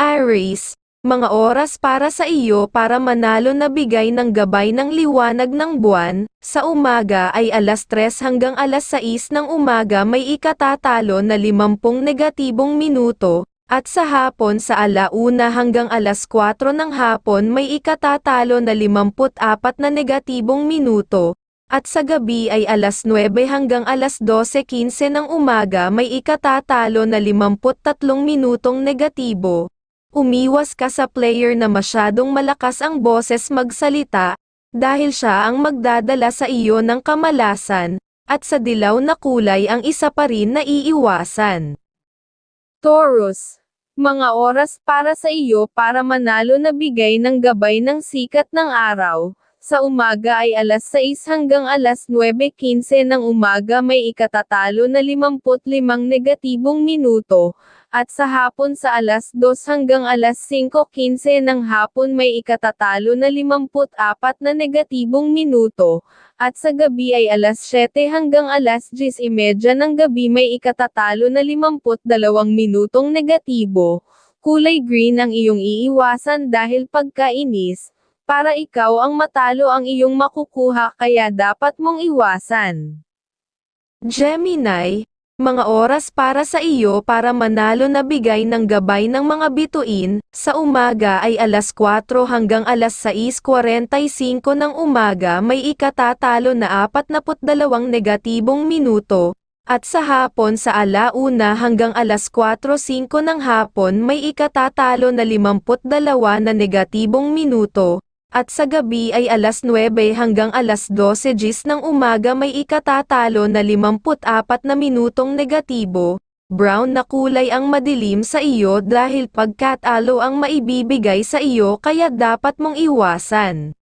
Aries, mga oras para sa iyo para manalo na bigay ng gabay ng liwanag ng buwan, sa umaga ay alas 3 hanggang alas 6 ng umaga may ikatatalo na 50 negatibong minuto, at sa hapon sa alauna hanggang alas 4 ng hapon may ikatatalo na 54 na negatibong minuto, at sa gabi ay alas 9 hanggang alas 12.15 ng umaga may ikatatalo na 53 minutong negatibo. Umiwas ka sa player na masyadong malakas ang boses magsalita, dahil siya ang magdadala sa iyo ng kamalasan, at sa dilaw na kulay ang isa pa rin na iiwasan. Taurus, mga oras para sa iyo para manalo na bigay ng gabay ng sikat ng araw. Sa umaga ay alas 6 hanggang alas 9.15 ng umaga may ikatatalo na 55 negatibong minuto, at sa hapon sa alas 2 hanggang alas 5.15 ng hapon may ikatatalo na 54 na negatibong minuto, at sa gabi ay alas 7 hanggang alas 10.30 ng gabi may ikatatalo na 52 minutong negatibo. Kulay green ang iyong iiwasan dahil pagkainis, para ikaw ang matalo ang iyong makukuha kaya dapat mong iwasan. Gemini, mga oras para sa iyo para manalo na bigay ng gabay ng mga bituin, sa umaga ay alas 4 hanggang alas 6.45 ng umaga may ikatatalo na 42 negatibong minuto, at sa hapon sa alauna hanggang alas 4.05 ng hapon may ikatatalo na 52 na negatibong minuto, at sa gabi ay alas 9 hanggang alas 12 gis ng umaga may ikatatalo na 54 na minutong negatibo. Brown na kulay ang madilim sa iyo dahil pagkatalo ang maibibigay sa iyo kaya dapat mong iwasan.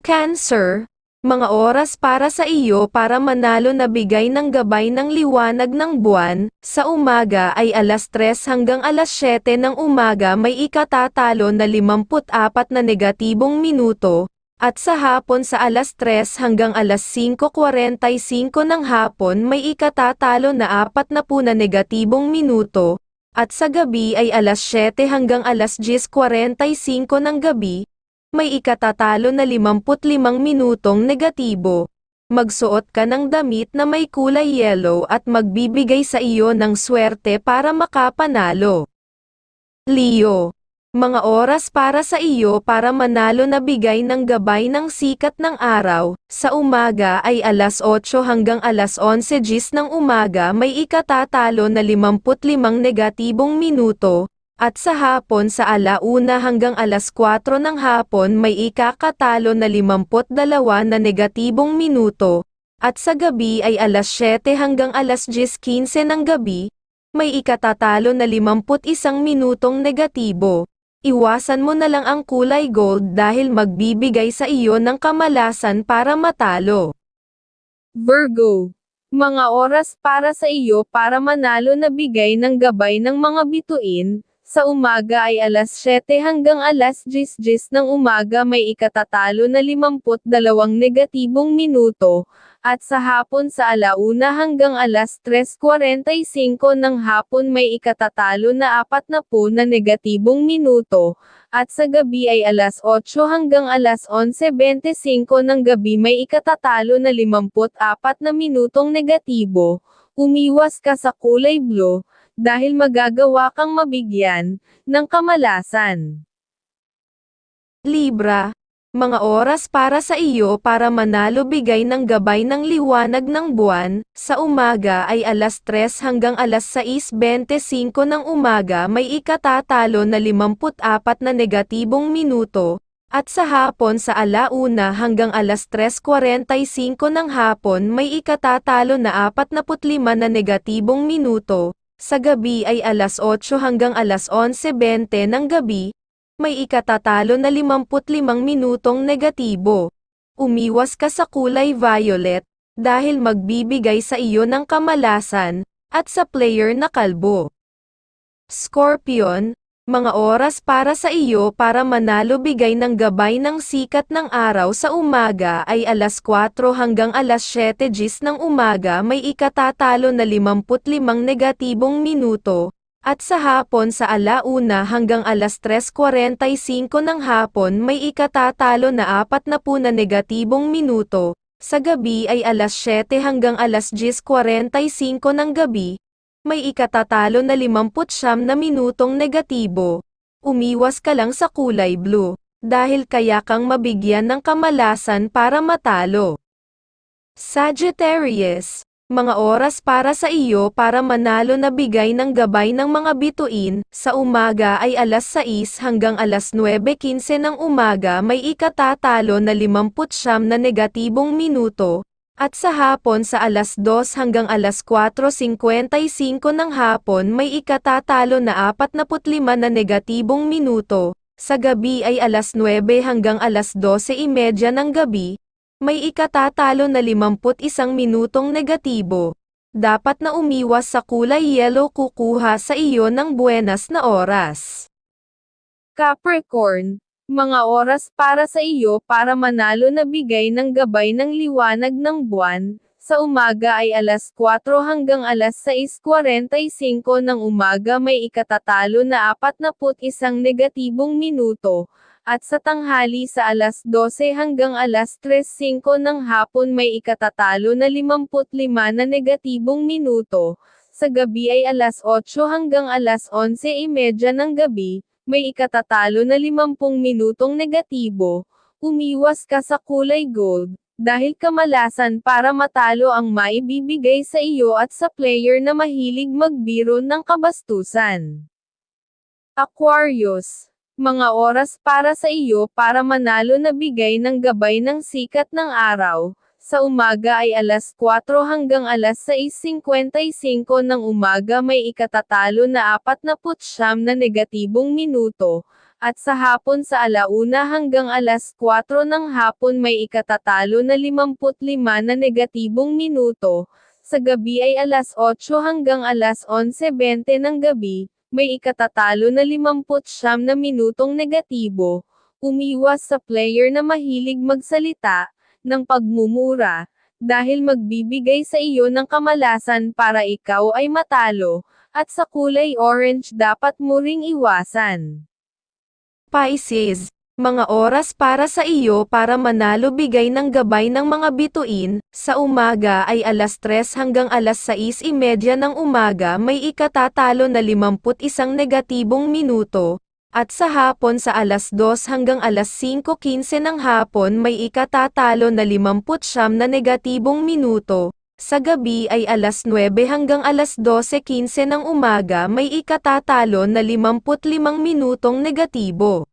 Cancer, mga oras para sa iyo para manalo na bigay ng gabay ng liwanag ng buwan, sa umaga ay alas 3 hanggang alas 7 ng umaga may ikatatalo na 54 na negatibong minuto, at sa hapon sa alas 3 hanggang alas 5.45 ng hapon may ikatatalo na 40 na negatibong minuto, at sa gabi ay alas 7 hanggang alas 10.45 ng gabi, may ikatatalo na 55 minutong negatibo. Magsuot ka ng damit na may kulay yellow at magbibigay sa iyo ng swerte para makapanalo. Leo, mga oras para sa iyo para manalo na bigay ng gabay ng sikat ng araw, sa umaga ay alas 8 hanggang alas 11 gis ng umaga may ikatatalo na 55 negatibong minuto, at sa hapon sa alauna hanggang alas 4 ng hapon may ikakatalo na 52 na negatibong minuto, at sa gabi ay alas 7 hanggang alas 10.15 ng gabi, may ikatatalo na 51 minutong negatibo. Iwasan mo na lang ang kulay gold dahil magbibigay sa iyo ng kamalasan para matalo. Virgo, mga oras para sa iyo para manalo na bigay ng gabay ng mga bituin, sa umaga ay alas 7 hanggang alas 10 ng umaga may ikatatalo na 52 negatibong minuto, at sa hapon sa alauna hanggang alas 3.45 ng hapon may ikatatalo na 40 na negatibong minuto, at sa gabi ay alas 8 hanggang alas 11.25 ng gabi may ikatatalo na 54 na minutong negatibo, umiwas ka sa kulay blue, dahil magagawa kang mabigyan ng kamalasan. Libra, mga oras para sa iyo para manalo bigay ng gabay ng liwanag ng buwan, sa umaga ay alas 3 hanggang alas 6.25 ng umaga may ikatatalo na 54 na negatibong minuto, at sa hapon sa alauna hanggang alas 3.45 ng hapon may ikatatalo na 45 na negatibong minuto, sa gabi ay alas 8 hanggang alas 11.20 ng gabi, may ikatatalo na 55 minutong negatibo. Umiwas ka sa kulay violet, dahil magbibigay sa iyo ng kamalasan, at sa player na kalbo. Scorpion, mga oras para sa iyo para manalo bigay ng gabay ng sikat ng araw sa umaga ay alas 4 hanggang alas 7 gis ng umaga may ikatatalo na 55 negatibong minuto, At sa hapon sa alauna hanggang alas 3.45 ng hapon may ikatatalo na apat na po na negatibong minuto, sa gabi ay alas 7 hanggang alas 10.45 ng gabi, may ikatatalo na 59 na minutong negatibo. Umiwas ka lang sa kulay blue, dahil kaya kang mabigyan ng kamalasan para matalo. Sagittarius, mga oras para sa iyo para manalo na bigay ng gabay ng mga bituin, sa umaga ay alas 6 hanggang alas 9.15 ng umaga may ikatatalo na 59 na negatibong minuto, at sa hapon sa alas 2 hanggang alas 4.55 ng hapon may ikatatalo na 45 na negatibong minuto, sa gabi ay alas 9 hanggang alas 12.30 ng gabi, may ikatatalo na 51 minutong negatibo. Dapat na umiwas sa kulay yellow kukuha sa iyo ng buenas na oras. Capricorn, mga oras para sa iyo para manalo na bigay ng gabay ng liwanag ng buwan, sa umaga ay alas 4 hanggang alas 6.45 ng umaga may ikatatalo na 41 negatibong minuto, at sa tanghali sa alas 12 hanggang alas 3.05 ng hapon may ikatatalo na 55 na negatibong minuto, sa gabi ay alas 8 hanggang alas 11.30 ng gabi, may ikatatalo na 50 minutong negatibo, umiwas ka sa kulay gold, dahil kamalasan para matalo ang maibibigay sa iyo at sa player na mahilig magbiro ng kabastusan. Aquarius, mga oras para sa iyo para manalo na bigay ng gabay ng sikat ng araw, sa umaga ay alas 4 hanggang alas 6.55 ng umaga may ikatatalo na 49 na negatibong minuto, at sa hapon sa alauna hanggang alas 4 ng hapon may ikatatalo na 55 na negatibong minuto, sa gabi ay alas 8 hanggang alas 11.20 ng gabi, may ikatatalo na 59 na minutong negatibo, umiwas sa player na mahilig magsalita, ng pagmumura, dahil magbibigay sa iyo ng kamalasan para ikaw ay matalo, at sa kulay orange dapat mo ring iwasan. Pisces, mga oras para sa iyo para manalo bigay ng gabay ng mga bituin, sa umaga ay alas 3 hanggang alas 6.30 ng umaga may ikatatalo na 51 negatibong minuto, at sa hapon sa alas 2 hanggang alas 5.15 ng hapon may ikatatalo na 59 na negatibong minuto, sa gabi ay alas 9 hanggang alas 12.15 ng umaga may ikatatalo na 55 minutong negatibo.